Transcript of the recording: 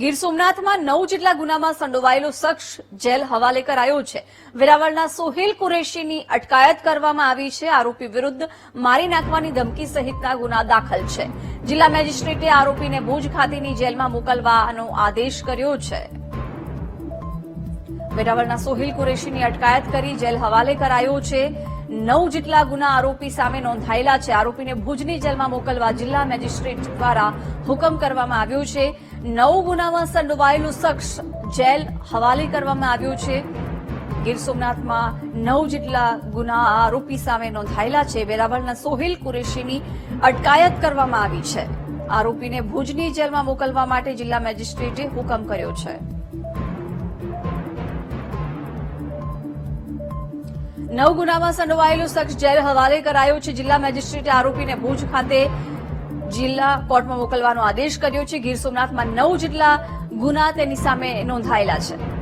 ગીર સોમનાથમાં નવ જેટલા ગુનામાં સંડોવાયેલો શખ્સ જેલ હવાલે કરાયો છે. વેરાવળના સોહેલ કુરેશીની અટકાયત કરવામાં આવી છે. આરોપી વિરુદ્ધ મારી નાખવાની ધમકી સહિતના ગુના દાખલ છે. જિલ્લા મેજિસ્ટ્રેટે આરોપીને ભુજ ખાતેની જેલમાં મોકલવાનો આદેશ કર્યો છે. વેરાવળના સોહિલ કુરેશીની અટકાયત કરી જેલ હવાલે કરાયો છે. નવ જેટલા ગુના આરોપી સામે નોંધાયેલા છે. આરોપીને ભુજની જેલમાં મોકલવા જિલ્લા મેજિસ્ટ્રેટ દ્વારા હુકમ કરવામાં આવ્યો છે. નવ ગુનામાં સંડોવાયેલું શખ્સ જેલ હવાલે કરવામાં આવ્યો છે. ગીર સોમનાથમાં નવ જેટલા ગુના આરોપી સામે નોંધાયેલા છે. વેરાવળના સોહિલ કુરેશીની અટકાયત કરવામાં આવી છે. આરોપીને ભુજની જેલમાં મોકલવા માટે જિલ્લા મેજિસ્ટ્રેટે હુકમ કર્યો છે. નવ ગુનામાં સંડોવાયેલો શખ્સ જેલ હવાલે કરાયો છે. જિલ્લા મેજિસ્ટ્રેટે આરોપીને ભુજ ખાતે જિલ્લા કોર્ટમાં મોકલવાનો આદેશ કર્યો છે. ગીર સોમનાથમાં નવ જેટલા ગુના તેની સામે નોંધાયેલા છે.